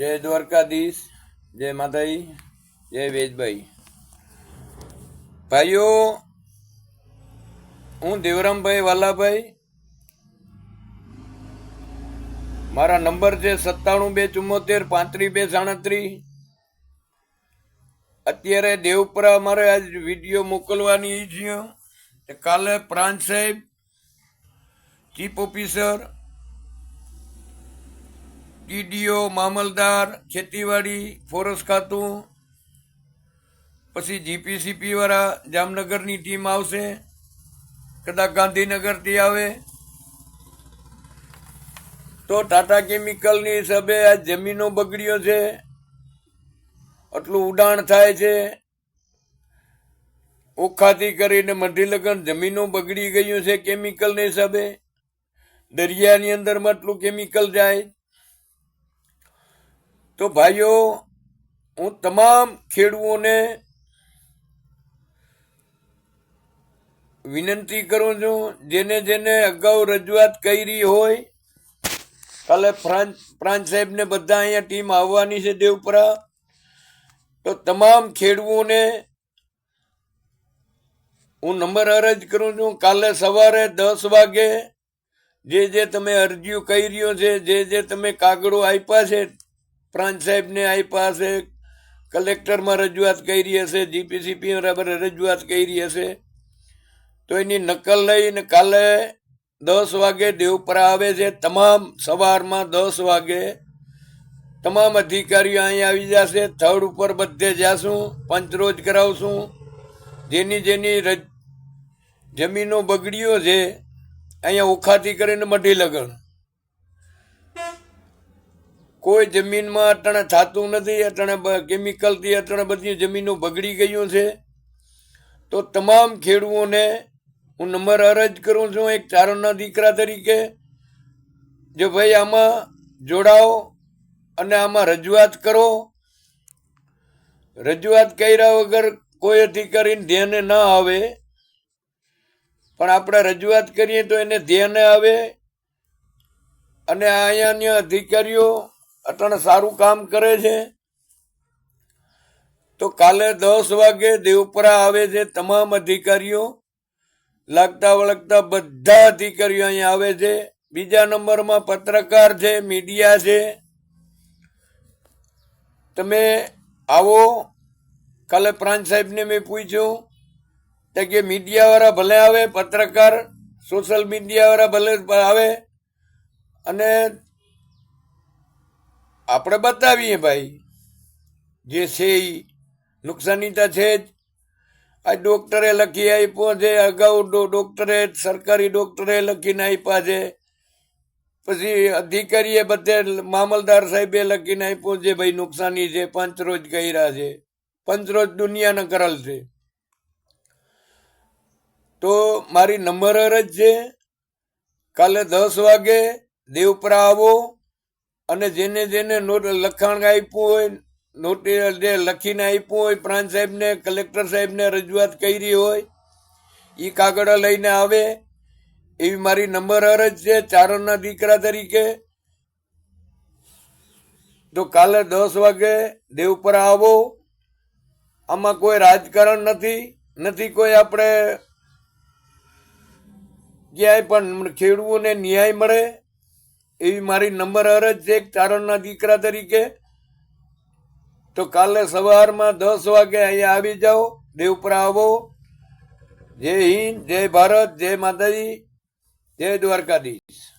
જય દ્વારકાધીશ, જય માતાજી, જય વેદભાઈ. ભાઈઓ, હું દેવરામભાઈ વાલાભાઈ. મારા નંબર છે સત્તાણું બે ચુમ્મોતેર પાંત્રીસ બે સાડત્રીસ. અત્યારે દેવપરા મારે આજ વીડિયો મોકલવાની છે કાલે પ્રાંત સાહેબ, ચીફ ઓફિસર ટીડીઓ મામલદાર, ખેતીવાડી, ફોરેસ્ટ ખાતું, પછી જીપીસીપી વાળા જામનગરની ટીમ આવશે, કદાચ ગાંધીનગરથી આવે. તો ટાટા કેમિકલની હિસાબે આ જમીનો બગડ્યો છે, આટલું ઉડાણ થાય છે. ઓખાથી કરીને મઢી લગન જમીનો બગડી ગયું છે કેમિકલને હિસાબે. દરિયાની અંદરમાં આટલું કેમિકલ જાય. તો ભાઈઓ, હું તમામ ખેડૂઓને વિનંતી કરું છું, જેને જેને અગાઉ રજૂઆત કરી હોય, કાલે પ્રાંત પ્રાંત સાહેબને બધા અહીંયા ટીમ આવવાની છે દેવપરા, તો તમામ ખેડૂઓને હું નંબર અરજ કરું છું, કાલે સવારે દસ વાગે જે જે તમે અરજીઓ કરી રહ્યો છે, જે જે તમે કાગળો આપ્યા છે પ્રાંત સાહેબને આપ્યા હશે કલેક્ટરમાં રજૂઆત કરી હશે જીપીસીપી બરાબર રજૂઆત કરી હશે. તો એની નકલ લઈને કાલે દસ વાગે દેવપરા આવે છે, તમામ સવારમાં દસ વાગે તમામ અધિકારીઓ અહીંયા આવી જશે થર્ડ ઉપર બધે જાશું પંચરોજ કરાવશું. જેની જેની જમીનો બગડ્યો છે, અહીંયા ઓખાથી કરીને મઢી લગણ કોઈ જમીનમાં અટણે થતું નથી, અટણે કેમિકલથી અટણે બધી જમીનો બગડી ગયું છે. તો તમામ ખેડૂતોને હું નંબર અરજ કરું છું એક ચારોના દીકરા તરીકે, જો ભાઈ આમાં જોડાઓ અને આમાં રજૂઆત કરો. રજૂઆત કર્યા વગર કોઈ અધિકારીને ધ્યાને ના આવે. પણ આપણે રજૂઆત કરીએ તો એને ધ્યાને આવે. અને અહીંયાના અધિકારીઓ અટાણે સારું કામ કરે છે. તો કાલે દસ વાગે દેવપરા આવે છે તમામ અધિકારીઓ. લાગતા વળગતા બધા અધિકારીઓ અહીંયા આવે છે. બીજા નંબરમાં પત્રકાર છે, મીડિયા છે. તમે આવો. કાલે પ્રાંત સાહેબને મેં પૂછ્યું તો કે મીડિયાવાળા ભલે આવે, પત્રકાર સોશિયલ મીડિયાવાળા ભલે આવે. અને આપણે બતાવીએ ભાઈ. જે છે એ નુકસાની તો છે જ. આ ડોક્ટરે લખી આપ્યો છે, અગાઉ ડૉક્ટરે, સરકારી ડોક્ટરે લખીને આપ્યા છે. પછી અધિકારીએ બધે મામલદાર સાહેબે લખીને આપ્યું છે, ભાઈ નુકસાની છે, પંચરોજ કર્યા છે. પંચરોજ દુનિયાના કરેલ છે. તો મારી નંબર જ છે, કાલે દસ વાગે દેવપરા આવો. અને જેને જેને નોટ લખાણ આપ્યું હોય નોટિસ જે લખીને આપ્યું હોય, પ્રાંત સાહેબને, કલેક્ટર સાહેબને રજૂઆત કરી હોય એ કાગળ લઈને આવે, એવી મારી નંબર અરજ છે, ચારણના દીકરા તરીકે. તો કાલે દસ વાગે દેવપરા આવો. આમાં કોઈ રાજકારણ નથી નથી કોઈ આપણે ક્યાંય પણ ખેડૂતોને ન્યાય મળે. એવી મારી નંબર અરજ છે એક ચારણના દીકરા તરીકે. તો કાલે સવારમાં દસ વાગે અહીંયા આવી જાઓ, દેવપરા આવો. જય હિન્દ, જય ભારત, જય માતાજી, જય દ્વારકાધીશ.